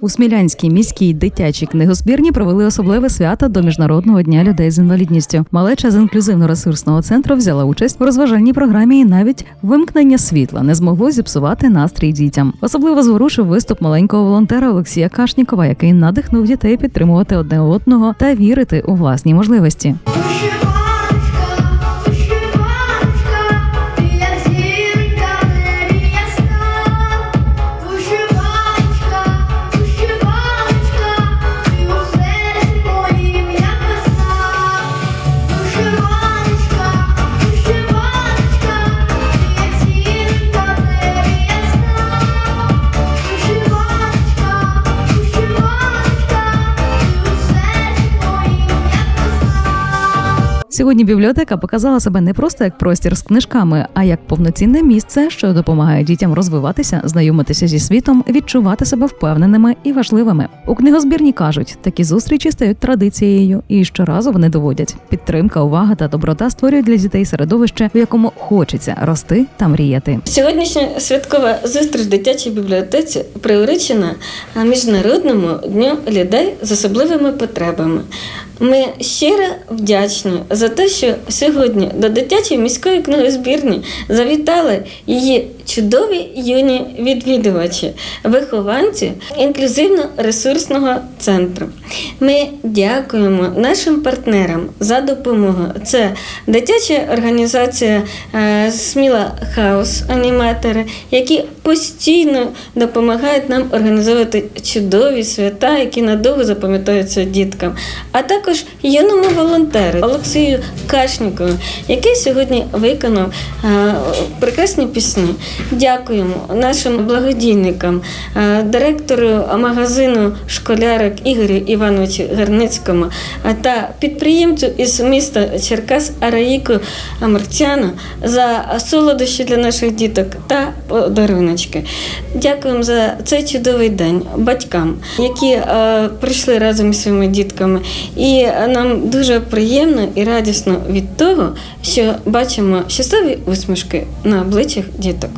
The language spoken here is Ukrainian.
У Смілянській міській дитячій книгозбірні провели особливе свято до Міжнародного дня людей з інвалідністю. Малеча з інклюзивно-ресурсного центру взяла участь у розважальній програмі, і навіть вимкнення світла не змогло зіпсувати настрій дітям. Особливо зворушив виступ маленького волонтера Олексія Кашнікова, який надихнув дітей підтримувати одне одного та вірити у власні можливості. Сьогодні бібліотека показала себе не просто як простір з книжками, а як повноцінне місце, що допомагає дітям розвиватися, знайомитися зі світом, відчувати себе впевненими і важливими. У книгозбірні кажуть, такі зустрічі стають традицією, і щоразу вони доводять. Підтримка, увага та доброта створюють для дітей середовище, в якому хочеться рости та мріяти. Сьогоднішня святкова зустріч в дитячій бібліотеці приурочена Міжнародному дню людей з особливими потребами. Ми щиро вдячні за те, що сьогодні до дитячої міської книгозбірні завітали її чудові юні відвідувачі, вихованці інклюзивно-ресурсного центру. Ми дякуємо нашим партнерам за допомогу. Це дитяча організація е, Сміла Хаус аніматори, які постійно допомагають нам організовувати чудові свята, які надовго запам'ятаються діткам. А також юному волонтеру Олексію Кашнікову, який сьогодні виконав е, прекрасні пісні. Дякуємо нашим благодійникам, е, директору магазину школярок Ігорю Івановичу Гарницькому е, та підприємцю із міста Черкас Араїку Амурцяну за солодощі для наших діток та подаруночки. Дякуємо за цей чудовий день батькам, які прийшли разом із своїми дітками. І нам дуже приємно і радісно від того, що бачимо щасливі усмішки на обличчях діток.